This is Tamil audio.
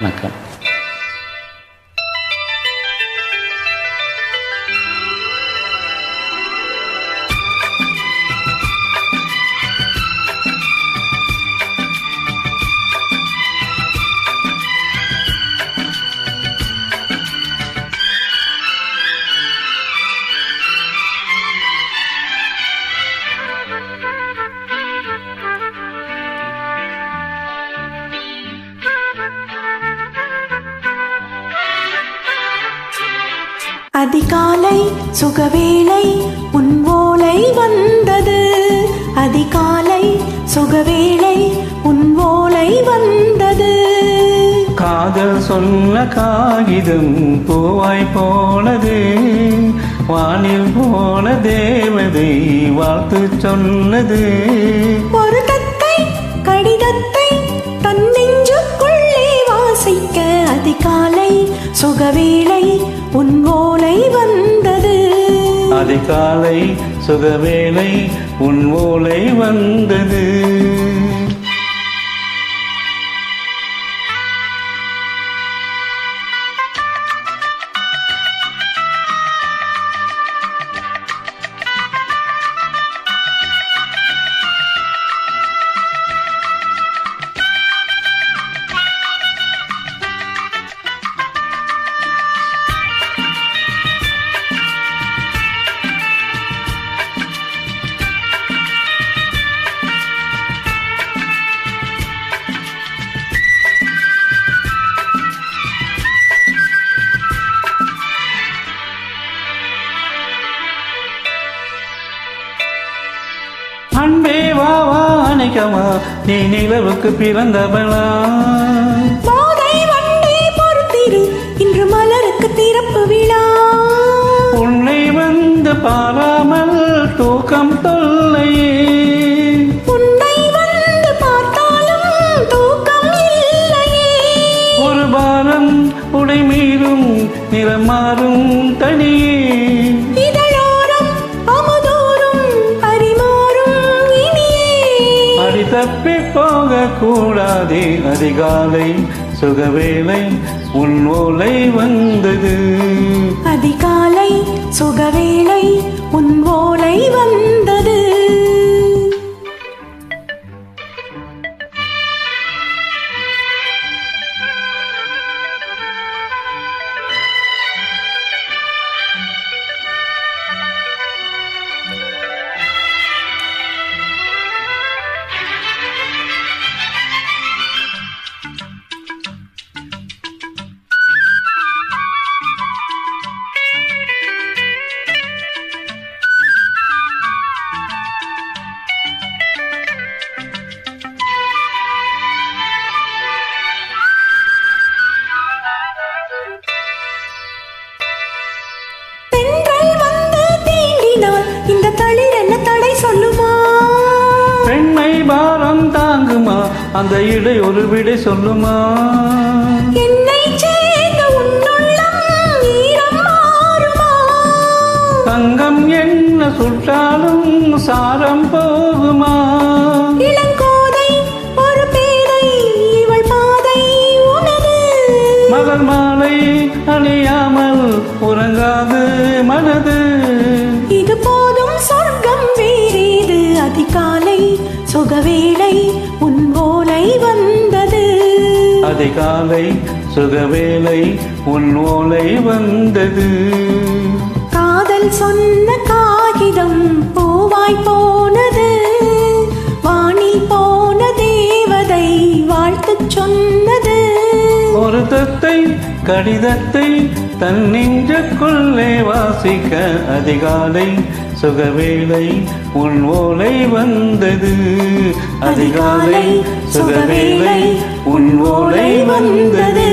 那个 அதிகாலை சுகவேளை உன் ஓலை வந்தது. அதிகாலை சுகவேளை உன் ஓலை வந்தது. காதல் சொன்ன காகிதம் பூவாய் போனது. வானில் போன தேவதை வாழ்த்து சொன்னது. ஒரு தத்தை கடிதத்தை தன் நெஞ்சுக்குள்ளே வாசிக்க. அதிகாலை சுகவேளை உன் ஓலை வந்தது. அதிகாலை சுகவேளை உன் ஓலை வந்தது. வா அணைக்கமா நீ நிலவுக்கு பிறந்தவளா? இன்று மலருக்கு திறப்பு விழா. உன்னை வந்து பாராமல் தூக்கம் தொல்லையே. உன்னை வந்து பார்த்தாலும் தூக்கம் இல்லையே. ஒரு பாரம் உடை மீறும் நிறம் மாறும் தனியே. தப்பி போக கூடாதே அதிகாலை சுகவேளை உன் ஓலை வந்தது. அதிகாலை சுகவேளை உன் ஓலை வந்தது. பாரம் தாங்குமா? அந்த இடை ஒரு விடை சொல்லுமா? தங்கம் என்ன சுற்றாலும் சாரம் போகுமா? இளங்கோதை ஒரு பேதை இவள் பாதை உனது. மலர் மாலை அணியாமல் உறங்காது மனது. இது போதும் சுகவேளை உன் ஓலை வந்தது. அதிகாலை சுகவேளை உன் ஓலை வந்தது. காதல் சொன்ன காகிதம் பூவாய் போனது. வானில் போன தேவதை வாழ்த்துச் சொன்னது. ஒரு தத்தை கடிதத்தை தன் நெஞ்சுக்குள்ளே வாசிக்க அதிகாலை சுகவேளை உன் ஓலை வந்தது. அதிகாலை சுகவேளை உன் ஓலை வந்தது.